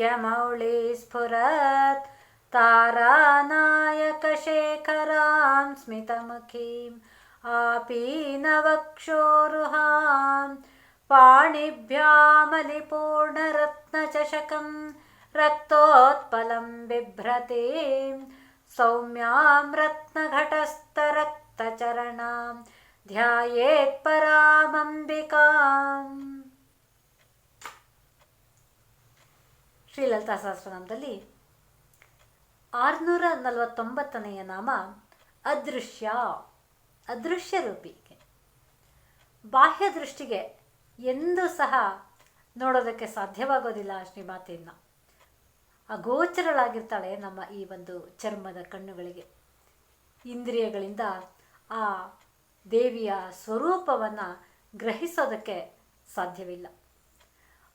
्यमौली स्फुरत् तारानायकशेखरां स्मितमुखीम् आपीनवक्षोरुहां पाणिभ्यामलिपूर्णरत्नचषकं रक्तोत्पलं बिभ्रतीं सौम्यां रत्नघटस्थरक्तचरणां ध्यायेत्परामम्बिकाम् ಶ್ರೀಲಲಿತಾ ಸಹಸ್ರನಾಮದಲ್ಲಿ. ಆರುನೂರ ನಲವತ್ತೊಂಬತ್ತನೆಯ ನಾಮ ಅದೃಶ್ಯ ಅದೃಶ್ಯ ರೂಪಿಗೆ ಬಾಹ್ಯ ದೃಷ್ಟಿಗೆ ಎಂದೂ ಸಹ ನೋಡೋದಕ್ಕೆ ಸಾಧ್ಯವಾಗೋದಿಲ್ಲ ಶ್ರೀಮಾತೆಯನ್ನು. ಅಗೋಚರಳಾಗಿರ್ತಾಳೆ ನಮ್ಮ ಈ ಒಂದು ಚರ್ಮದ ಕಣ್ಣುಗಳಿಗೆ. ಇಂದ್ರಿಯಗಳಿಂದ ಆ ದೇವಿಯ ಸ್ವರೂಪವನ್ನು ಗ್ರಹಿಸೋದಕ್ಕೆ ಸಾಧ್ಯವಿಲ್ಲ.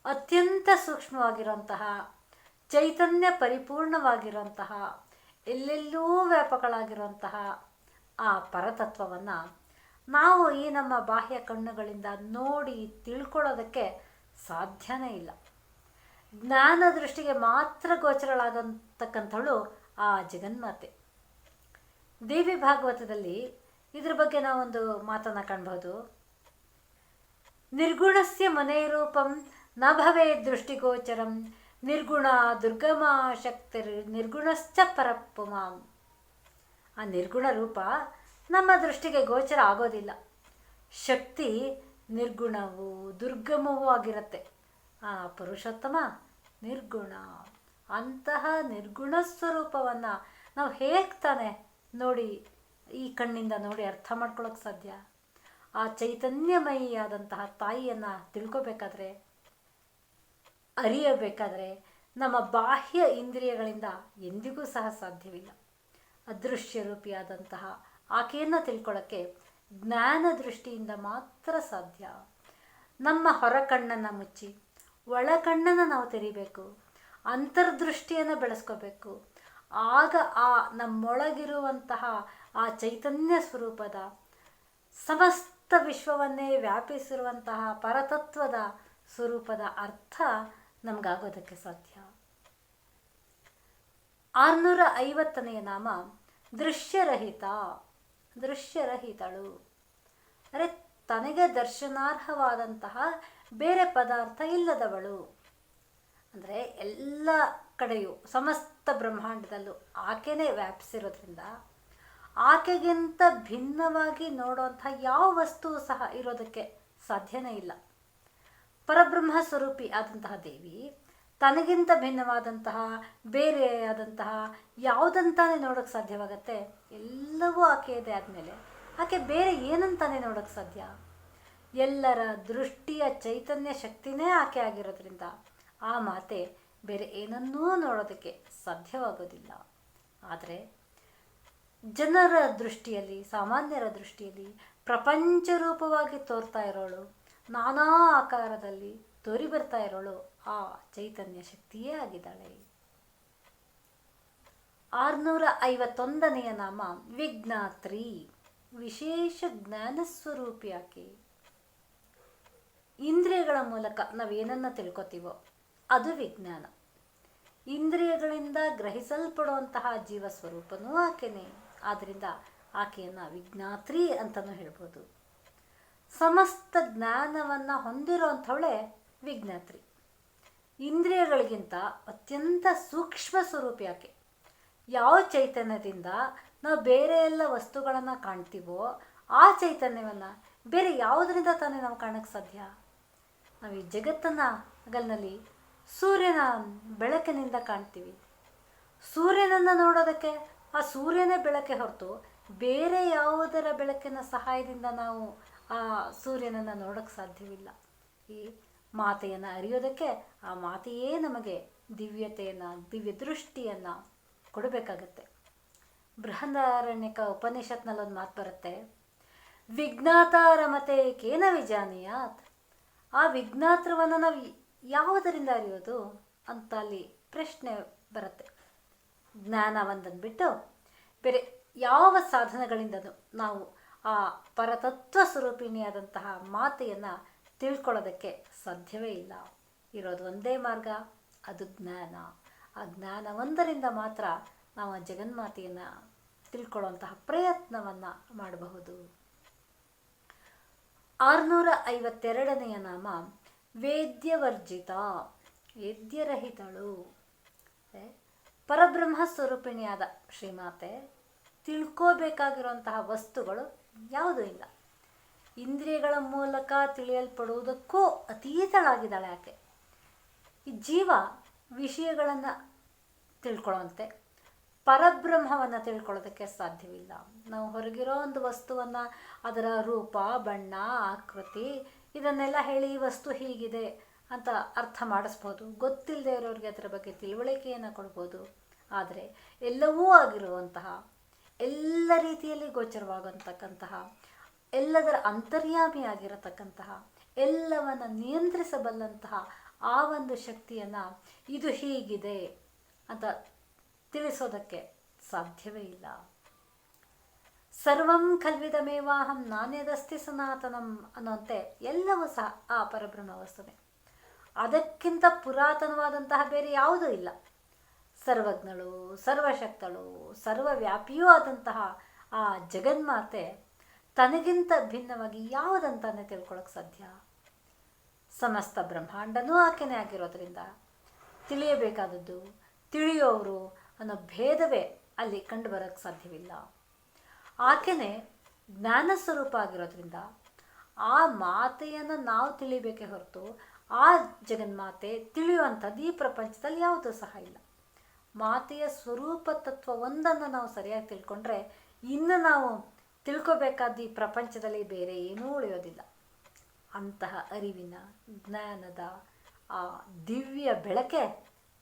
ಅತ್ಯಂತ ಸೂಕ್ಷ್ಮವಾಗಿರುವಂತಹ, ಚೈತನ್ಯ ಪರಿಪೂರ್ಣವಾಗಿರುವಂತಹ, ಎಲ್ಲೆಲ್ಲೂ ವ್ಯಾಪಕಳಾಗಿರುವಂತಹ ಆ ಪರತತ್ವವನ್ನು ನಾವು ಈ ನಮ್ಮ ಬಾಹ್ಯ ಕಣ್ಣುಗಳಿಂದ ನೋಡಿ ತಿಳ್ಕೊಳ್ಳೋದಕ್ಕೆ ಸಾಧ್ಯನೇ ಇಲ್ಲ. ಜ್ಞಾನ ದೃಷ್ಟಿಗೆ ಮಾತ್ರ ಗೋಚರಳಾಗತಕ್ಕಂಥವಳು ಆ ಜಗನ್ಮಾತೆ. ದೇವಿ ಭಾಗವತದಲ್ಲಿ ಇದ್ರ ಬಗ್ಗೆ ನಾವೊಂದು ಮಾತನ್ನು ಕಾಣ್ಬೋದು ನಿರ್ಗುಣಸ್ಯ ಮನೆರೂಪಂ ನ ಭವೇ ದೃಷ್ಟಿಗೋಚರಂ ನಿರ್ಗುಣ ದುರ್ಗಮ ಶಕ್ತಿರ್ ನಿರ್ಗುಣಶ್ಚ ಪರಪುಮಾಂ ಆ ನಿರ್ಗುಣ ರೂಪ ನಮ್ಮ ದೃಷ್ಟಿಗೆ ಗೋಚರ ಆಗೋದಿಲ್ಲ. ಶಕ್ತಿ ನಿರ್ಗುಣವೂ ದುರ್ಗಮವೂ ಆಗಿರುತ್ತೆ. ಆ ಪುರುಷೋತ್ತಮ ನಿರ್ಗುಣ, ಅಂತಹ ನಿರ್ಗುಣ ಸ್ವರೂಪವನ್ನು ನಾವು ಹೇಗೆ ತಾನೆ ನೋಡಿ ಈ ಕಣ್ಣಿಂದ ನೋಡಿ ಅರ್ಥ ಮಾಡ್ಕೊಳ್ಳೋಕ್ಕೆ ಸಾಧ್ಯ? ಆ ಚೈತನ್ಯಮಯಿಯಾದಂತಹ ತಾಯಿಯನ್ನು ತಿಳ್ಕೊಬೇಕಾದ್ರೆ ಅರಿಯಬೇಕಾದ್ರೆ ನಮ್ಮ ಬಾಹ್ಯ ಇಂದ್ರಿಯಗಳಿಂದ ಎಂದಿಗೂ ಸಹ ಸಾಧ್ಯವಿಲ್ಲ. ಅದೃಶ್ಯ ರೂಪಿಯಾದಂತಹ ಆಕೆಯನ್ನು ತಿಳ್ಕೊಳ್ಳೋಕ್ಕೆ ಜ್ಞಾನ ದೃಷ್ಟಿಯಿಂದ ಮಾತ್ರ ಸಾಧ್ಯ. ನಮ್ಮ ಹೊರ ಕಣ್ಣನ್ನು ಮುಚ್ಚಿ ಒಳ ಕಣ್ಣನ್ನು ನಾವು ತೆರಿಬೇಕು, ಅಂತರ್ದೃಷ್ಟಿಯನ್ನು ಬೆಳೆಸ್ಕೋಬೇಕು. ಆಗ ಆ ನಮ್ಮೊಳಗಿರುವಂತಹ ಆ ಚೈತನ್ಯ ಸ್ವರೂಪದ ಸಮಸ್ತ ವಿಶ್ವವನ್ನೇ ವ್ಯಾಪಿಸಿರುವಂತಹ ಪರತತ್ವದ ಸ್ವರೂಪದ ಅರ್ಥ ನಮಗಾಗೋದಕ್ಕೆ ಸಾಧ್ಯ. ಆರುನೂರ ಐವತ್ತನೆಯ ನಾಮ, ದೃಶ್ಯರಹಿತ. ದೃಶ್ಯರಹಿತಳು. ಅಂದರೆ ತನಗೆ ದರ್ಶನಾರ್ಹವಾದಂತಹ ಬೇರೆ ಪದಾರ್ಥ ಇಲ್ಲದವಳು. ಅಂದರೆ ಎಲ್ಲ ಕಡೆಯೂ, ಸಮಸ್ತ ಬ್ರಹ್ಮಾಂಡದಲ್ಲೂ ಆಕೆನೇ ವ್ಯಾಪಿಸಿರೋದ್ರಿಂದ, ಆಕೆಗಿಂತ ಭಿನ್ನವಾಗಿ ನೋಡುವಂಥ ಯಾವ ವಸ್ತುವು ಸಹ ಇರೋದಕ್ಕೆ ಸಾಧ್ಯನೇ ಇಲ್ಲ. ಪರಬ್ರಹ್ಮ ಸ್ವರೂಪಿ ಆದಂತಹ ದೇವಿ, ತನಗಿಂತ ಭಿನ್ನವಾದಂತಹ, ಬೇರೆಯಾದಂತಹ ಯಾವುದಂತಾನೆ ನೋಡೋಕ್ಕೆ ಸಾಧ್ಯವಾಗತ್ತೆ, ಎಲ್ಲವೂ ಆಕೆಯದೇ ಆದಮೇಲೆ. ಆಕೆ ಬೇರೆ ಏನಂತಾನೆ ನೋಡೋಕ್ಕೆ ಸಾಧ್ಯ? ಎಲ್ಲರ ದೃಷ್ಟಿಯ ಚೈತನ್ಯ ಶಕ್ತಿನೇ ಆಕೆ ಆಗಿರೋದ್ರಿಂದ ಆ ಮಾತೆ ಬೇರೆ ಏನನ್ನೂ ನೋಡೋದಕ್ಕೆ ಸಾಧ್ಯವಾಗೋದಿಲ್ಲ. ಆದರೆ ಜನರ ದೃಷ್ಟಿಯಲ್ಲಿ, ಸಾಮಾನ್ಯರ ದೃಷ್ಟಿಯಲ್ಲಿ ಪ್ರಪಂಚ ರೂಪವಾಗಿ ತೋರ್ತಾ ಇರೋಳು. ನಾನಾ ಆಕಾರದಲ್ಲಿ ತೋರಿ ಬರ್ತಾ ಇರೋಳು. ಆ ಚೈತನ್ಯ ಶಕ್ತಿಯೇ ಆಗಿದ್ದಾಳೆ. ಆರ್ನೂರ ಐವತ್ತೊಂದನೆಯ ನಾಮ ವಿಜ್ಞಾತ್ರಿ ವಿಶೇಷ ಜ್ಞಾನ ಸ್ವರೂಪಿ ಆಕೆ. ಇಂದ್ರಿಯಗಳ ಮೂಲಕ ನಾವೇನನ್ನು ತಿಳ್ಕೊತೀವೋ ಅದು ವಿಜ್ಞಾನ. ಇಂದ್ರಿಯಗಳಿಂದ ಗ್ರಹಿಸಲ್ಪಡುವಂತಹ ಜೀವ ಸ್ವರೂಪನೂ ಆಕೆನೇ. ಆದ್ದರಿಂದ ಆಕೆಯನ್ನು ವಿಜ್ಞಾತ್ರಿ ಅಂತಲೂ ಹೇಳ್ಬೋದು. ಸಮಸ್ತ ಜ್ಞಾನವನ್ನು ಹೊಂದಿರುವಂಥವಳೆ ವಿಜ್ಞಾತ್ರಿ ಇಂದ್ರಿಯಗಳಿಗಿಂತ ಅತ್ಯಂತ ಸೂಕ್ಷ್ಮ ಸ್ವರೂಪ ಯಾಕೆ? ಯಾವ ಚೈತನ್ಯದಿಂದ ನಾವು ಬೇರೆ ಎಲ್ಲ ವಸ್ತುಗಳನ್ನು ಕಾಣ್ತೀವೋ ಆ ಚೈತನ್ಯವನ್ನು ಬೇರೆ ಯಾವುದರಿಂದ ತಾನೇ ನಾವು ಕಾಣಕ್ಕೆ ಸಾಧ್ಯ? ನಾವು ಈ ಜಗತ್ತನ್ನು ಹಗಲಿನಲ್ಲಿ ಸೂರ್ಯನ ಬೆಳಕಿನಿಂದ ಕಾಣ್ತೀವಿ. ಸೂರ್ಯನನ್ನು ನೋಡೋದಕ್ಕೆ ಆ ಸೂರ್ಯನೇ ಬೆಳಕೆ ಹೊರತು ಬೇರೆ ಯಾವುದರ ಬೆಳಕಿನ ಸಹಾಯದಿಂದ ನಾವು ಆ ಸೂರ್ಯನನ್ನು ನೋಡೋಕ್ಕೆ ಸಾಧ್ಯವಿಲ್ಲ. ಈ ಮಾತೆಯನ್ನು ಅರಿಯೋದಕ್ಕೆ ಆ ಮಾತೆಯೇ ನಮಗೆ ದಿವ್ಯತೆಯನ್ನು ದಿವ್ಯ ದೃಷ್ಟಿಯನ್ನು ಕೊಡಬೇಕಾಗತ್ತೆ. ಬೃಹದಾರಣ್ಯಕ ಉಪನಿಷತ್ನಲ್ಲಿ ಒಂದು ಮಾತು ಬರುತ್ತೆ ವಿಜ್ಞಾತಾರಮತೆ ಕೇನ ವಿಜಾನಿಯಾತ್? ಆ ವಿಜ್ಞಾತೃವನ್ನು ನಾವು ಯಾವುದರಿಂದ ಅರಿಯೋದು ಅಂತ ಅಲ್ಲಿ ಪ್ರಶ್ನೆ ಬರುತ್ತೆ. ಜ್ಞಾನ ಒಂದನ್ನು ಬಿಟ್ಟು ಬೇರೆ ಯಾವ ಸಾಧನಗಳಿಂದ ನಾವು ಆ ಪರತತ್ವ ಸ್ವರೂಪಿಣಿಯಾದಂತಹ ಮಾತೆಯನ್ನು ತಿಳ್ಕೊಳ್ಳೋದಕ್ಕೆ ಸಾಧ್ಯವೇ ಇಲ್ಲ. ಇರೋದು ಒಂದೇ ಮಾರ್ಗ, ಅದು ಜ್ಞಾನ. ಆ ಜ್ಞಾನ ಒಂದರಿಂದ ಮಾತ್ರ ನಾವು ಜಗನ್ಮಾತೆಯನ್ನು ತಿಳ್ಕೊಳ್ಳುವಂತಹ ಪ್ರಯತ್ನವನ್ನು ಮಾಡಬಹುದು. ಆರುನೂರ ಐವತ್ತೆರಡನೆಯ ನಾಮ, ವೇದ್ಯವರ್ಜಿತ. ವೇದ್ಯರಹಿತಳು. ಪರಬ್ರಹ್ಮ ಸ್ವರೂಪಿಣಿಯಾದ ಶ್ರೀಮಾತೆ, ತಿಳ್ಕೋಬೇಕಾಗಿರುವಂತಹ ವಸ್ತುಗಳು ಯಾವುದೂ ಇಲ್ಲ. ಇಂದ್ರಿಯಗಳ ಮೂಲಕ ತಿಳಿಯಲ್ಪಡುವುದಕ್ಕೂ ಅತೀತಳಾಗಿದ್ದಾಳೆ ಆಕೆ. ಈ ಜೀವ ವಿಷಯಗಳನ್ನು ತಿಳ್ಕೊಳ್ಳುವಂತೆ, ಪರಬ್ರಹ್ಮವನ್ನು ತಿಳ್ಕೊಳ್ಳೋದಕ್ಕೆ ಸಾಧ್ಯವಿಲ್ಲ. ನಾವು ಹೊರಗಿರೋ ಒಂದು ವಸ್ತುವನ್ನು, ಅದರ ರೂಪ, ಬಣ್ಣ, ಆಕೃತಿ, ಇದನ್ನೆಲ್ಲ ಹೇಳಿ ಈ ವಸ್ತು ಹೀಗಿದೆ ಅಂತ ಅರ್ಥ ಮಾಡಿಸ್ಬೋದು. ಗೊತ್ತಿಲ್ಲದೆ ಇರೋರಿಗೆ ಅದರ ಬಗ್ಗೆ ತಿಳುವಳಿಕೆಯನ್ನು ಕೊಡ್ಬೋದು. ಆದರೆ ಎಲ್ಲವೂ ಆಗಿರುವಂತಹ ಎಲ್ಲ ರೀತಿಯಲ್ಲಿ ಗೋಚರವಾಗತಕ್ಕಂತಹ, ಎಲ್ಲದರ ಅಂತರ್ಯಾಮಿಯಾಗಿರತಕ್ಕಂತಹ ಎಲ್ಲವನ್ನು ನಿಯಂತ್ರಿಸಬಲ್ಲಂತಹ ಆ ಒಂದು ಶಕ್ತಿಯನ್ನು ಇದು ಹೀಗಿದೆ ಅಂತ ತಿಳಿಸೋದಕ್ಕೆ ಸಾಧ್ಯವೇ ಇಲ್ಲ. ಸರ್ವಂ ಕಲ್ವಿದಮೇವಾಹಂ ನಾನೇದಸ್ತಿ ಸನಾತನಂ ಅನ್ನುವಂತೆ ಎಲ್ಲವೂ ಸಹ ಆ ಪರಬ್ರಹ್ಮ ವಸ್ತುವೆ. ಅದಕ್ಕಿಂತ ಪುರಾತನವಾದಂತಹ ಬೇರೆ ಯಾವುದೂ ಇಲ್ಲ. ಸರ್ವಜ್ಞಳು, ಸರ್ವಶಕ್ತಳು, ಸರ್ವವ್ಯಾಪಿಯೂ ಆದಂತಹ ಆ ಜಗನ್ಮಾತೆ ತನಗಿಂತ ಭಿನ್ನವಾಗಿ ಯಾವುದಂತಾನೆ ತಿಳ್ಕೊಳ್ಳೋಕೆ ಸಾಧ್ಯ? ಸಮಸ್ತ ಬ್ರಹ್ಮಾಂಡನೂ ಆಕೆನೇ ಆಗಿರೋದ್ರಿಂದ ತಿಳಿಯಬೇಕಾದದ್ದು ತಿಳಿಯೋರು ಅನ್ನೋ ಭೇದವೇ ಅಲ್ಲಿ ಕಂಡು ಬರೋಕ್ಕೆ ಸಾಧ್ಯವಿಲ್ಲ. ಆಕೆನೇ ಜ್ಞಾನ ಸ್ವರೂಪ ಆಗಿರೋದ್ರಿಂದ ಆ ಮಾತೆಯನ್ನು ನಾವು ತಿಳಿಬೇಕೇ ಹೊರತು ಆ ಜಗನ್ಮಾತೆ ತಿಳಿಯುವಂಥದ್ದು ಈ ಪ್ರಪಂಚದಲ್ಲಿ ಯಾವುದೂ ಸಹ ಇಲ್ಲ. ಮಾತೆಯ ಸ್ವರೂಪ ತತ್ವ ಒಂದನ್ನು ನಾವು ಸರಿಯಾಗಿ ತಿಳ್ಕೊಂಡ್ರೆ ಇನ್ನು ನಾವು ತಿಳ್ಕೊಬೇಕಾದ ಈ ಪ್ರಪಂಚದಲ್ಲಿ ಬೇರೆ ಏನೂ ಉಳಿಯೋದಿಲ್ಲ. ಅಂತಹ ಅರಿವಿನ ಜ್ಞಾನದ ಆ ದಿವ್ಯ ಬೆಳಕೆ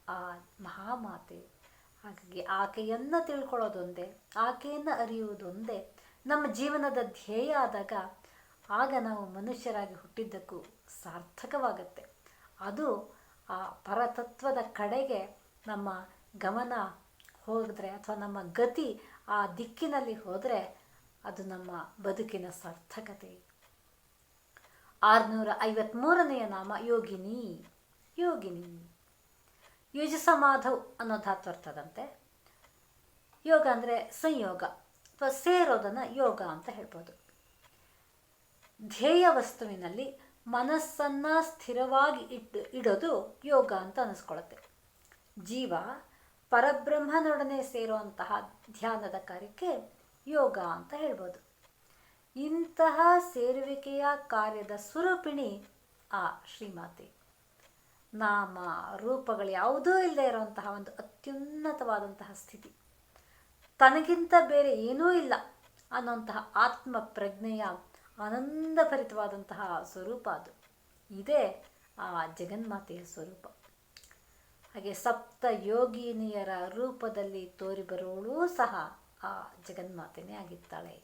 ಆ ಮಹಾಮಾತೆ, ಹಾಗಾಗಿ ಆಕೆಯನ್ನು ತಿಳ್ಕೊಳ್ಳೋದೊಂದೇ, ಆಕೆಯನ್ನು ಅರಿಯುವುದೊಂದೇ ನಮ್ಮ ಜೀವನದ ಧ್ಯೇಯ ಆದಾಗ ಆಗ ನಾವು ಮನುಷ್ಯರಾಗಿ ಹುಟ್ಟಿದ್ದಕ್ಕೂ ಸಾರ್ಥಕವಾಗುತ್ತೆ. ಅದು ಆ ಪರತತ್ವದ ಕಡೆಗೆ ನಮ್ಮ ಗಮನ ಹೋದರೆ ಅಥವಾ ನಮ್ಮ ಗತಿ ಆ ದಿಕ್ಕಿನಲ್ಲಿ ಹೋದರೆ ಅದು ನಮ್ಮ ಬದುಕಿನ ಸಾರ್ಥಕತೆ. ಆರುನೂರ ಐವತ್ತ್ಮೂರನೆಯ ನಾಮ ಯೋಗಿನಿ ಯೋಗಿನಿ. ಯುಜಸಮಾಧವ್ ಅನ್ನೋ ಧಾತ್ವರ್ಥದಂತೆ ಯೋಗ ಅಂದರೆ ಸಂಯೋಗ ಅಥವಾ ಸೇರೋದನ್ನು ಯೋಗ ಅಂತ ಹೇಳ್ಬೋದು. ಧ್ಯೇಯ ವಸ್ತುವಿನಲ್ಲಿ ಮನಸ್ಸನ್ನು ಸ್ಥಿರವಾಗಿ ಇಟ್ಟು ಇಡೋದು ಯೋಗ ಅಂತ ಅನಿಸ್ಕೊಳ್ಳುತ್ತೆ ಜೀವ ಪರಬ್ರಹ್ಮನೊಡನೆ ಸೇರುವಂತಹ ಧ್ಯಾನದ ಕಾರ್ಯಕ್ಕೆ ಯೋಗ ಅಂತ ಹೇಳ್ಬೋದು. ಇಂತಹ ಸೇರುವಿಕೆಯ ಕಾರ್ಯದ ಸ್ವರೂಪಿಣಿ ಆ ಶ್ರೀಮಾತೆ. ನಾಮ, ರೂಪಗಳು ಯಾವುದೂ ಇಲ್ಲದೆ ಇರುವಂತಹ ಒಂದು ಅತ್ಯುನ್ನತವಾದಂತಹ ಸ್ಥಿತಿ. ತನಗಿಂತ ಬೇರೆ ಏನೂ ಇಲ್ಲ ಅನ್ನುವಂತಹ ಆತ್ಮ ಪ್ರಜ್ಞೆಯ ಆನಂದಭರಿತವಾದಂತಹ ಸ್ವರೂಪ ಅದು. ಇದೇ ಆ ಜಗನ್ಮಾತೆಯ ಸ್ವರೂಪ. ಹಾಗೆ ಸಪ್ತ ಯೋಗಿನಿಯರ ರೂಪದಲ್ಲಿ ತೋರಿ ಬರುವವಳೂ ಸಹ ಆ ಜಗನ್ಮಾತೆನೇ ಆಗಿರ್ತಾಳೆ.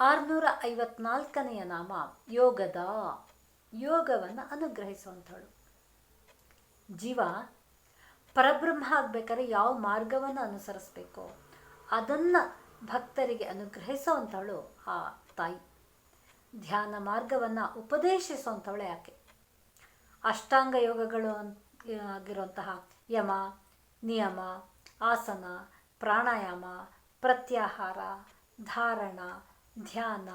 ಆರುನೂರ ಐವತ್ನಾಲ್ಕನೆಯ ನಾಮ ಯೋಗದ ಯೋಗವನ್ನು ಅನುಗ್ರಹಿಸುವಂಥವಳು. ಜೀವ, ಪರಬ್ರಹ್ಮ ಆಗಬೇಕಾದ್ರೆ ಯಾವ ಮಾರ್ಗವನ್ನು ಅನುಸರಿಸಬೇಕು ಅದನ್ನು ಭಕ್ತರಿಗೆ ಅನುಗ್ರಹಿಸುವಂಥವಳು ಆ ತಾಯಿ. ಧ್ಯಾನ ಮಾರ್ಗವನ್ನು ಉಪದೇಶಿಸುವಂಥವಳೆ ಆಕೆ. ಅಷ್ಟಾಂಗ ಯೋಗಗಳು ಆಗಿರುವಂತಹ ಯಮ, ನಿಯಮ, ಆಸನ, ಪ್ರಾಣಾಯಾಮ, ಪ್ರತ್ಯಾಹಾರ, ಧಾರಣ, ಧ್ಯಾನ,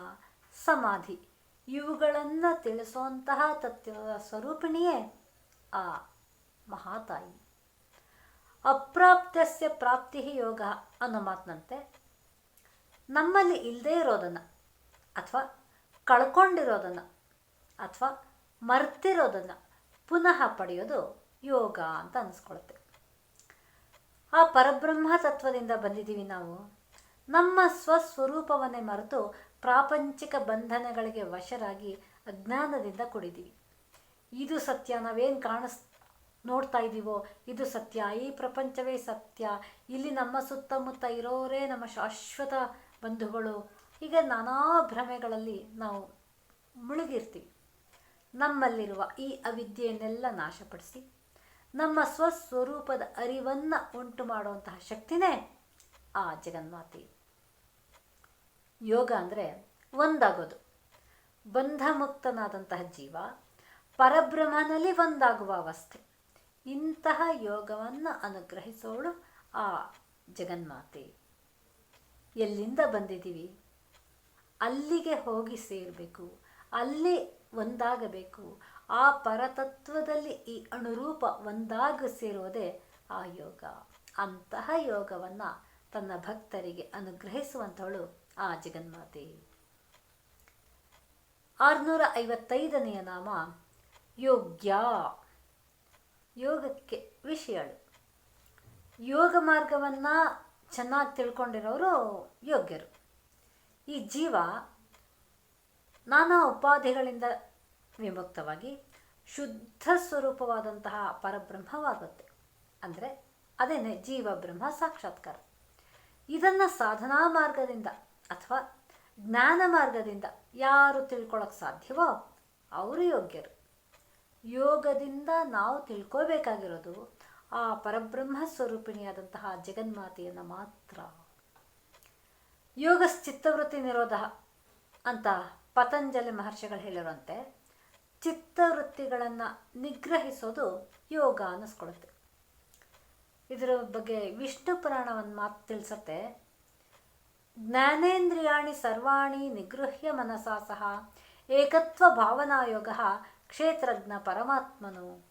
ಸಮಾಧಿ. ಇವುಗಳನ್ನು ತಿಳಿಸುವಂತಹ ತತ್ವದ ಸ್ವರೂಪಿಣಿಯೇ ಆ ಮಹಾತಾಯಿ. ಅಪ್ರಾಪ್ತಸ್ಯ ಪ್ರಾಪ್ತಿ ಯೋಗ ಅನ್ನೋ ನಮ್ಮಲ್ಲಿ ಇಲ್ಲದೇ ಇರೋದನ್ನು ಅಥವಾ ಕಳ್ಕೊಂಡಿರೋದನ್ನು ಅಥವಾ ಮರ್ತಿರೋದನ್ನು ಪುನಃ ಪಡೆಯೋದು ಯೋಗ ಅಂತ ಅನಿಸ್ಕೊಳುತ್ತೆ. ಆ ಪರಬ್ರಹ್ಮ ತತ್ವದಿಂದ ಬಂದಿದ್ದೀವಿ ನಾವು. ನಮ್ಮ ಸ್ವಸ್ವರೂಪವನ್ನೇ ಮರೆತು ಪ್ರಾಪಂಚಿಕ ಬಂಧನಗಳಿಗೆ ವಶರಾಗಿ ಅಜ್ಞಾನದಿಂದ ಕುಡಿದೀವಿ ಇದು ಸತ್ಯ, ನಾವೇನು ಕಾಣಿಸ್, ನೋಡ್ತಾ ಇದ್ದೀವೋ, ಇದು ಸತ್ಯ. ಈ ಪ್ರಪಂಚವೇ ಸತ್ಯ. ಇಲ್ಲಿ ನಮ್ಮ ಸುತ್ತಮುತ್ತ ಇರೋರೇ ನಮ್ಮ ಶಾಶ್ವತ ಬಂಧುಗಳು. ಹೀಗೆ ನಾನಾ ಭ್ರಮೆಗಳಲ್ಲಿ ನಾವು ಮುಳುಗಿರ್ತೀವಿ. ನಮ್ಮಲ್ಲಿರುವ ಈ ಅವಿದ್ಯೆಯನ್ನೆಲ್ಲ ನಾಶಪಡಿಸಿ, ನಮ್ಮ ಸ್ವಸ್ವರೂಪದ ಅರಿವನ್ನು ಉಂಟು ಮಾಡುವಂತಹ ಶಕ್ತಿನೇ ಆ ಜಗನ್ಮಾತೆ. ಯೋಗ ಅಂದರೆ ಒಂದಾಗೋದು. ಬಂಧಮುಕ್ತನಾದಂತಹ ಜೀವ ಪರಬ್ರಹ್ಮನಲ್ಲಿ ಒಂದಾಗುವ ಅವಸ್ಥೆ. ಇಂತಹ ಯೋಗವನ್ನು ಅನುಗ್ರಹಿಸೋಳು ಆ ಜಗನ್ಮಾತೆ. ಎಲ್ಲಿಂದ ಬಂದಿದ್ದೀವಿ? ಅಲ್ಲಿಗೆ ಹೋಗಿ ಸೇರಬೇಕು. ಅಲ್ಲಿ ಒಂದಾಗಬೇಕು. ಆ ಪರತತ್ವದಲ್ಲಿ ಈ ಅಣುರೂಪ ಒಂದಾಗ ಸೇರೋದೇ ಆ ಯೋಗ. ಅಂತಹ ಯೋಗವನ್ನು ತನ್ನ ಭಕ್ತರಿಗೆ ಅನುಗ್ರಹಿಸುವಂಥವಳು ಆ ಜಗನ್ಮಾತೆ. ಆರುನೂರ ಐವತ್ತೈದನೆಯ ನಾಮ, ಯೋಗ್ಯ. ಯೋಗಕ್ಕೆ ವಿಷಯಳು. ಯೋಗ ಮಾರ್ಗವನ್ನು ಚೆನ್ನಾಗಿ ತಿಳ್ಕೊಂಡಿರೋರು ಯೋಗ್ಯರು. ಈ ಜೀವ ನಾನಾ ಉಪಾಧಿಗಳಿಂದ ವಿಮುಕ್ತವಾಗಿ ಶುದ್ಧ ಸ್ವರೂಪವಾದಂತಹ ಪರಬ್ರಹ್ಮವಾಗುತ್ತೆ. ಅಂದರೆ ಅದೇನೆ ಜೀವ, ಬ್ರಹ್ಮ, ಸಾಕ್ಷಾತ್ಕಾರ. ಇದನ್ನು ಸಾಧನಾ ಮಾರ್ಗದಿಂದ ಅಥವಾ ಜ್ಞಾನ ಮಾರ್ಗದಿಂದ ಯಾರು ತಿಳ್ಕೊಳ್ಳೋಕೆ ಸಾಧ್ಯವೋ ಅವರು ಯೋಗ್ಯರು. ಯೋಗದಿಂದ ನಾವು ತಿಳ್ಕೋಬೇಕಾಗಿರೋದು ಆ ಪರಬ್ರಹ್ಮ ಸ್ವರೂಪಿಣಿಯಾದಂತಹ ಜಗನ್ಮಾತೆಯನ್ನು ಮಾತ್ರ. ಯೋಗ ಚಿತ್ತವೃತ್ತಿ ನಿರೋಧ ಅಂತ ಪತಂಜಲಿ ಮಹರ್ಷಿಗಳು ಹೇಳಿರುವಂತೆ, ಚಿತ್ತವೃತ್ತಿಗಳನ್ನು ನಿಗ್ರಹಿಸೋದು ಯೋಗ ಅನ್ನಿಸ್ಕೊಳುತ್ತೆ. ಇದರ ಬಗ್ಗೆ ವಿಷ್ಣು ಪುರಾಣವನ್ನು ಮಾತು ತಿಳಿಸತ್ತೆ, ಜ್ಞಾನೇಂದ್ರಿಯಾಣಿ ಸರ್ವಾಣಿ ನಿಗೃಹ್ಯ ಮನಸಾ ಸಹ ಏಕತ್ವ ಭಾವನಾಯೋಗ ಕ್ಷೇತ್ರಜ್ಞ ಪರಮಾತ್ಮನು.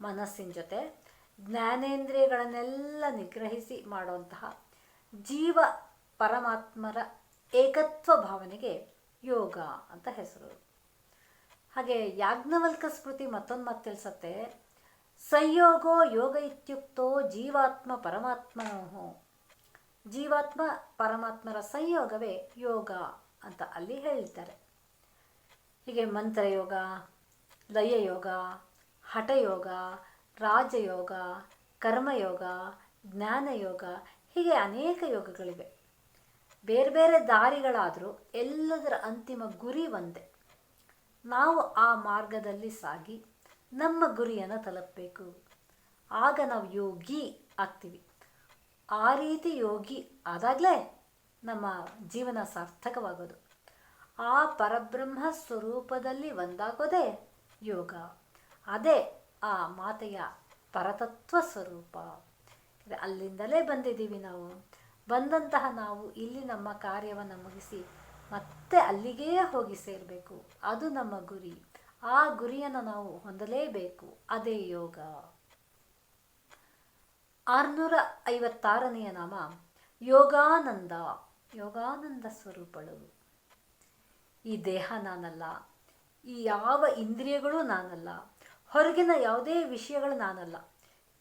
ಮನಸ್ಸಿನ ಜೊತೆ ಜ್ಞಾನೇಂದ್ರಿಯಗಳನ್ನೆಲ್ಲ ನಿಗ್ರಹಿಸಿ ಮಾಡುವಂತಹ ಜೀವ ಪರಮಾತ್ಮರ ಏಕತ್ವ ಭಾವನೆಗೆ ಯೋಗ ಅಂತ ಹೆಸರು. ಹಾಗೆ ಯಾಜ್ಞವಲ್ಕ ಸ್ಮೃತಿ ಮತ್ತೊಂದು ಮಾತು ತಿಳಿಸತ್ತೆ. ಸಂಯೋಗೋ ಯೋಗ ಇತ್ಯುಕ್ತೋ ಜೀವಾತ್ಮ ಪರಮಾತ್ಮನೋ ಜೀವಾತ್ಮ ಪರಮಾತ್ಮರ ಸಂಯೋಗವೇ ಯೋಗ ಅಂತ ಅಲ್ಲಿ ಹೇಳ್ತಾರೆ ಹೀಗೆ ಮಂತ್ರಯೋಗ ಲಯಯೋಗ ಹಠಯೋಗ ರಾಜಯೋಗ ಕರ್ಮಯೋಗ ಜ್ಞಾನಯೋಗ ಹೀಗೆ ಅನೇಕ ಯೋಗಗಳಿವೆ. ಬೇರೆ ಬೇರೆ ದಾರಿಗಳಾದರೂ ಎಲ್ಲದರ ಅಂತಿಮ ಗುರಿ ಒಂದೇ. ನಾವು ಆ ಮಾರ್ಗದಲ್ಲಿ ಸಾಗಿ ನಮ್ಮ ಗುರಿಯನ್ನು ತಲುಪಬೇಕು. ಆಗ ನಾವು ಯೋಗಿ ಆಗ್ತೀವಿ. ಆ ರೀತಿ ಯೋಗಿ ಆದಾಗಲೇ ನಮ್ಮ ಜೀವನ ಸಾರ್ಥಕವಾಗೋದು. ಆ ಪರಬ್ರಹ್ಮ ಸ್ವರೂಪದಲ್ಲಿ ಒಂದಾಗೋದೇ ಯೋಗ. ಅದೇ ಆ ಮಾತೆಯ ಪರತತ್ವ ಸ್ವರೂಪ. ಅಲ್ಲಿಂದಲೇ ಬಂದಿದ್ದೀವಿ ನಾವು. ಬಂದಂತಹ ನಾವು ಇಲ್ಲಿ ನಮ್ಮ ಕಾರ್ಯವನ್ನು ಮುಗಿಸಿ ಮತ್ತೆ ಅಲ್ಲಿಗೇ ಹೋಗಿ ಸೇರಬೇಕು. ಅದು ನಮ್ಮ ಗುರಿ. ಆ ಗುರಿಯನ್ನು ನಾವು ಹೊಂದಲೇಬೇಕು. ಅದೇ ಯೋಗ. ಆರುನೂರ ಐವತ್ತಾರನೆಯ ನಾಮ, ಯೋಗಾನಂದ. ಯೋಗಾನಂದ ಸ್ವರೂಪಳು. ಈ ದೇಹ ನಾನಲ್ಲ. ಈ ಯಾವ ಇಂದ್ರಿಯಗಳು ನಾನಲ್ಲ. ಹೊರಗಿನ ಯಾವುದೇ ವಿಷಯಗಳು ನಾನಲ್ಲ.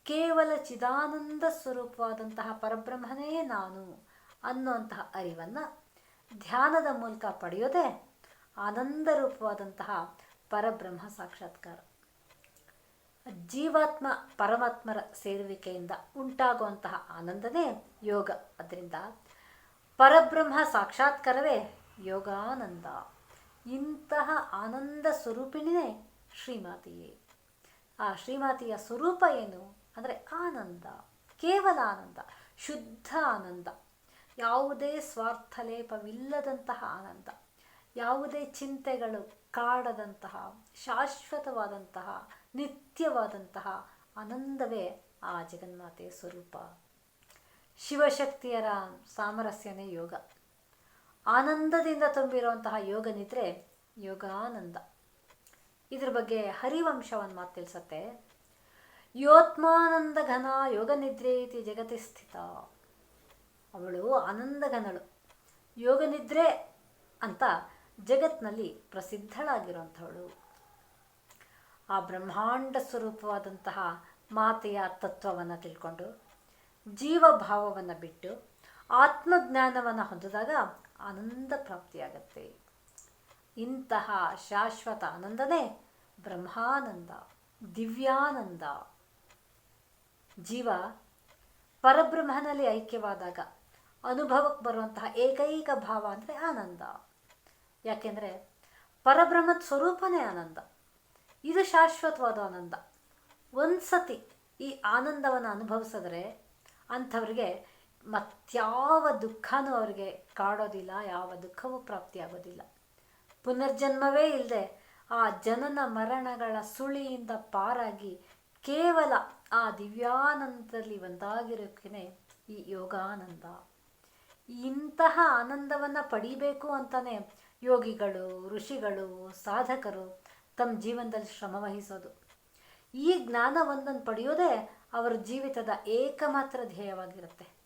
ಕೇವಲ ಚಿದಾನಂದ ಸ್ವರೂಪವಾದಂತಹ ಪರಬ್ರಹ್ಮನೇ ನಾನು ಅನ್ನುವಂತಹ ಅರಿವನ್ನು ಧ್ಯಾನದ ಮೂಲಕ ಪಡೆಯೋದೇ ಆನಂದ ರೂಪವಾದಂತಹ ಪರಬ್ರಹ್ಮ ಸಾಕ್ಷಾತ್ಕಾರ. ಜೀವಾತ್ಮ ಪರಮಾತ್ಮರ ಸೇರುವಿಕೆಯಿಂದ ಉಂಟಾಗುವಂತಹ ಆನಂದನೇ ಯೋಗ. ಅದರಿಂದ ಪರಬ್ರಹ್ಮ ಸಾಕ್ಷಾತ್ಕಾರವೇ ಯೋಗಾನಂದ. ಇಂತಹ ಆನಂದ ಸ್ವರೂಪಿಣಿನೇ ಶ್ರೀಮಾತಿಯೇ. ಆ ಶ್ರೀಮಾತಿಯ ಸ್ವರೂಪ ಏನು? ಅಂದರೆ ಆನಂದ, ಕೇವಲ ಆನಂದ, ಶುದ್ಧ ಆನಂದ. ಯಾವುದೇ ಸ್ವಾರ್ಥ ಲೇಪವಿಲ್ಲದಂತಹ ಆನಂದ. ಯಾವುದೇ ಚಿಂತೆಗಳು ಕಾಡದಂತಹ, ಶಾಶ್ವತವಾದಂತಹ, ನಿತ್ಯವಾದಂತಹ ಆನಂದವೇ ಆ ಜಗನ್ಮಾತೆಯ ಸ್ವರೂಪ. ಶಿವಶಕ್ತಿಯರ ಸಾಮರಸ್ಯನೇ ಯೋಗ. ಆನಂದದಿಂದ ತುಂಬಿರುವಂತಹ ಯೋಗ ನಿದ್ರೆ ಯೋಗಾನಂದ. ಇದ್ರ ಬಗ್ಗೆ ಹರಿವಂಶವನ್ನು ಮಾತು ತಿಳಿಸತ್ತೆ. ಯೋತ್ಮಾನಂದ ಘನ ಯೋಗ ನಿದ್ರೆ ಇತಿ ಜಗತಿ ಸ್ಥಿತ ಅವಳು ಆನಂದಘನಳು. ಯೋಗ ನಿದ್ರೆ ಅಂತ ಜಗತ್ನಲ್ಲಿ ಪ್ರಸಿದ್ಧಳಾಗಿರುವಂಥವಳು. ಆ ಬ್ರಹ್ಮಾಂಡ ಸ್ವರೂಪವಾದಂತಹ ಮಾತೆಯ ತತ್ವವನ್ನು ತಿಳ್ಕೊಂಡು ಜೀವಭಾವವನ್ನು ಬಿಟ್ಟು ಆತ್ಮಜ್ಞಾನವನ್ನು ಹೊಂದಿದಾಗ ಆನಂದ ಪ್ರಾಪ್ತಿಯಾಗತ್ತೆ. ಇಂತಹ ಶಾಶ್ವತ ಆನಂದನೇ ಬ್ರಹ್ಮಾನಂದ, ದಿವ್ಯಾನಂದ. ಜೀವ ಪರಬ್ರಹ್ಮನಲ್ಲಿ ಐಕ್ಯವಾದಾಗ ಅನುಭವಕ್ಕೆ ಬರುವಂತಹ ಏಕೈಕ ಭಾವ ಅಂದರೆ ಆನಂದ. ಯಾಕೆಂದರೆ ಪರಬ್ರಹ್ಮದ ಸ್ವರೂಪನೇ ಆನಂದ. ಇದು ಶಾಶ್ವತವಾದ ಆನಂದ. ಒಂದು ಸತಿ ಈ ಆನಂದವನ್ನು ಅನುಭವಿಸಿದ್ರೆ ಅಂಥವ್ರಿಗೆ ಮತ್ಯಾವ ದುಃಖನೂ ಅವರಿಗೆ ಕಾಡೋದಿಲ್ಲ, ಯಾವ ದುಃಖವೂ ಪ್ರಾಪ್ತಿಯಾಗೋದಿಲ್ಲ. ಪುನರ್ಜನ್ಮವೇ ಇಲ್ಲದೆ ಆ ಜನನ ಮರಣಗಳ ಸುಳಿಯಿಂದ ಪಾರಾಗಿ ಕೇವಲ ಆ ದಿವ್ಯಾನಂದದಲ್ಲಿ ಒಂದಾಗಿರೋಕ್ಕೇ ಈ ಯೋಗಾನಂದ. ಇಂತಹ ಆನಂದವನ್ನು ಪಡಿಬೇಕು ಅಂತಲೇ ಯೋಗಿಗಳು, ಋಷಿಗಳು, ಸಾಧಕರು ತಮ್ಮ ಜೀವನದಲ್ಲಿ ಶ್ರಮ ವಹಿಸೋದು. ಈ ಜ್ಞಾನವೊಂದನ್ನು ಪಡೆಯೋದೇ ಅವರ ಜೀವಿತದ ಏಕಮಾತ್ರ ಧ್ಯೇಯವಾಗಿರುತ್ತೆ.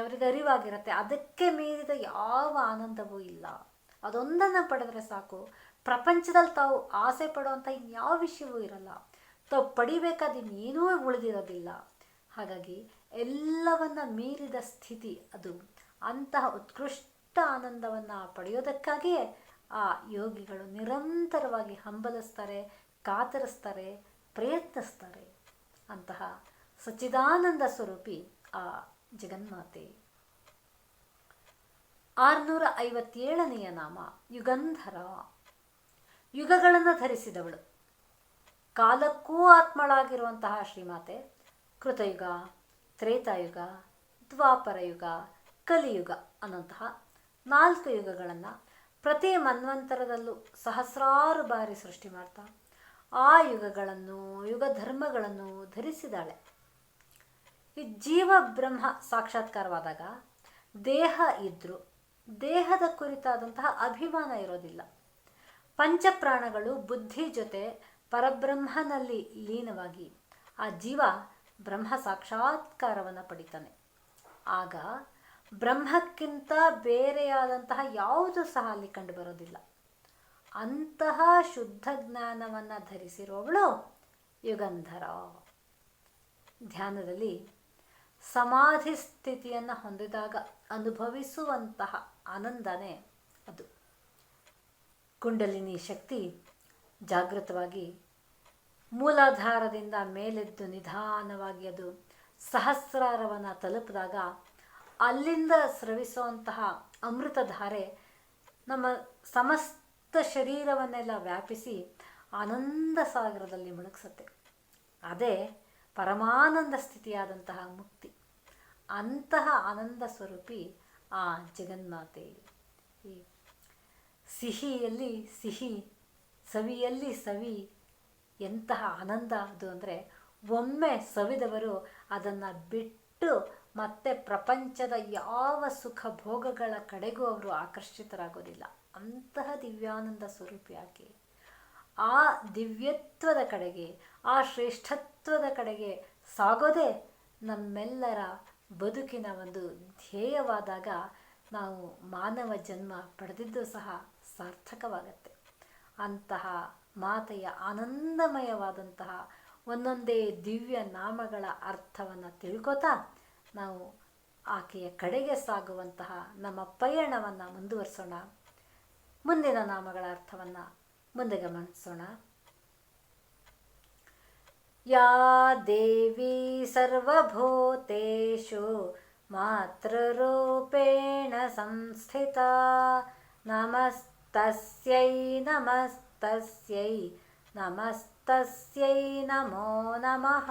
ಅವರಿಗೆ ಅರಿವಾಗಿರುತ್ತೆ. ಅದಕ್ಕೆ ಮೀರಿದ ಯಾವ ಆನಂದವೂ ಇಲ್ಲ. ಅದೊಂದನ್ನು ಪಡೆದರೆ ಸಾಕು. ಪ್ರಪಂಚದಲ್ಲಿ ತಾವು ಆಸೆ ಪಡುವಂಥ ಇನ್ಯಾವ ವಿಷಯವೂ ಇರಲ್ಲ. ತಾವು ಪಡಿಬೇಕಾದ ಇನ್ನೇನೂ ಉಳಿದಿರೋದಿಲ್ಲ. ಹಾಗಾಗಿ ಎಲ್ಲವನ್ನ ಮೀರಿದ ಸ್ಥಿತಿ ಅದು. ಅಂತಹ ಉತ್ಕೃಷ್ಟ ಆನಂದವನ್ನು ಪಡೆಯೋದಕ್ಕಾಗಿಯೇ ಆ ಯೋಗಿಗಳು ನಿರಂತರವಾಗಿ ಹಂಬಲಿಸ್ತಾರೆ, ಕಾತರಿಸ್ತಾರೆ, ಪ್ರಯತ್ನಿಸ್ತಾರೆ. ಅಂತಹ ಸಚ್ಚಿದಾನಂದ ಸ್ವರೂಪಿ ಆ ಜಗನ್ಮಾತೆ. ಆರುನೂರ ಐವತ್ತೇಳನೆಯ ನಾಮ ಯುಗಂಧರ. ಯುಗಗಳನ್ನು ಧರಿಸಿದವಳು. ಕಾಲಕ್ಕೂ ಆತ್ಮಳಾಗಿರುವಂತಹ ಶ್ರೀಮಾತೆ, ಕೃತಯುಗ, ತ್ರೇತಾಯುಗ, ದ್ವಾಪರಯುಗ, ಕಲಿಯುಗ ಅನ್ನುವಂತಹ ನಾಲ್ಕು ಯುಗಗಳನ್ನು ಪ್ರತಿ ಮನ್ವಂತರದಲ್ಲೂ ಸಹಸ್ರಾರು ಬಾರಿ ಸೃಷ್ಟಿ ಮಾಡ್ತಾ, ಆ ಯುಗಗಳನ್ನು, ಯುಗ ಧರ್ಮಗಳನ್ನು ಧರಿಸಿದಾಳೆ. ಈ ಜೀವ ಬ್ರಹ್ಮ ಸಾಕ್ಷಾತ್ಕಾರವಾದಾಗ ದೇಹ ಇದ್ದರೂ ದೇಹದ ಕುರಿತಾದಂತಹ ಅಭಿಮಾನ ಇರೋದಿಲ್ಲ. ಪಂಚಪ್ರಾಣಗಳು ಬುದ್ಧಿ ಜೊತೆ ಪರಬ್ರಹ್ಮನಲ್ಲಿ ಲೀನವಾಗಿ ಆ ಜೀವ ಬ್ರಹ್ಮ ಸಾಕ್ಷಾತ್ಕಾರವನ್ನು ಪಡಿತಾನೆ. ಆಗ ಬ್ರಹ್ಮಕ್ಕಿಂತ ಬೇರೆಯಾದಂತಹ ಯಾವುದು ಸಹ ಅಲ್ಲಿ ಕಂಡುಬರೋದಿಲ್ಲ ಅಂತಹ ಶುದ್ಧ ಜ್ಞಾನವನ್ನು ಧರಿಸಿರೋವಳು ಯುಗಂಧರ. ಧ್ಯಾನದಲ್ಲಿ ಸಮಾಧಿ ಸ್ಥಿತಿಯನ್ನು ಹೊಂದಿದಾಗ ಅನುಭವಿಸುವಂತಹ ಆನಂದನೇ ಅದು. ಕುಂಡಲಿನಿ ಶಕ್ತಿ ಜಾಗೃತವಾಗಿ ಮೂಲಾಧಾರದಿಂದ ಮೇಲೆದ್ದು ನಿಧಾನವಾಗಿ ಅದು ಸಹಸ್ರಾರವನ್ನು ತಲುಪಿದಾಗ ಅಲ್ಲಿಂದ ಸ್ರವಿಸುವಂತಹ ಅಮೃತಧಾರೆ ನಮ್ಮ ಸಮಸ್ತ ಶರೀರವನ್ನೆಲ್ಲ ವ್ಯಾಪಿಸಿ ಆನಂದ ಸಾಗರದಲ್ಲಿ ಮುಳುಗಿಸುತ್ತೆ. ಅದೇ ಪರಮಾನಂದ ಸ್ಥಿತಿಯಾದಂತಹ ಮುಕ್ತಿ. ಅಂತಹ ಆನಂದ ಸ್ವರೂಪಿ ಆ ಜಗನ್ಮಾತೆ ಸಿಹಿಯಲ್ಲಿ ಸಿಹಿ ಸವಿಯಲ್ಲಿ ಸವಿ ಎಂತಹ ಆನಂದ ಅದು ಅಂದರೆ ಒಮ್ಮೆ ಸವಿದವರು ಅದನ್ನು ಬಿಟ್ಟು ಮತ್ತೆ ಪ್ರಪಂಚದ ಯಾವ ಸುಖ ಭೋಗಗಳ ಕಡೆಗೂ ಅವರು ಆಕರ್ಷಿತರಾಗೋದಿಲ್ಲ. ಅಂತಹ ದಿವ್ಯಾನಂದ ಸ್ವರೂಪಿ ಆಕೆ ಆ ದಿವ್ಯತ್ವದ ಕಡೆಗೆ, ಆ ಶ್ರೇಷ್ಠತ್ವದ ಕಡೆಗೆ ಸಾಗೋದೇ ನಮ್ಮೆಲ್ಲರ ಬದುಕಿನ ಒಂದು ಧ್ಯೇಯವಾದಾಗ ನಾವು ಮಾನವ ಜನ್ಮ ಪಡೆದಿದ್ದು ಸಹ ಸಾರ್ಥಕವಾಗತ್ತೆ. ಅಂತಹ ಮಾತೆಯ ಆನಂದಮಯವಾದಂತಹ ಒಂದೊಂದೇ ದಿವ್ಯ ನಾಮಗಳ ಅರ್ಥವನ್ನು ತಿಳ್ಕೊತಾ ನಾವು ಆಕೆಯ ಕಡೆಗೆ ಸಾಗುವಂತಹ ನಮ್ಮ ಪಯಣವನ್ನು ಮುಂದುವರಿಸೋಣ. ಮುಂದಿನ ನಾಮಗಳ ಅರ್ಥವನ್ನು ಮುಂದೆ ಗಮನಿಸೋಣ. ಯಾ ದೇವಿ ಸರ್ವಭೂತೇಷು ಮಾತೃರೂಪೇಣ ಸಂಸ್ಥಿತ ನಮಸ್ತಸ್ಯೈ ನಮಸ್ತಸ್ಯೈ ನಮಸ್ತಸ್ಯೈ ನಮೋ ನಮಃ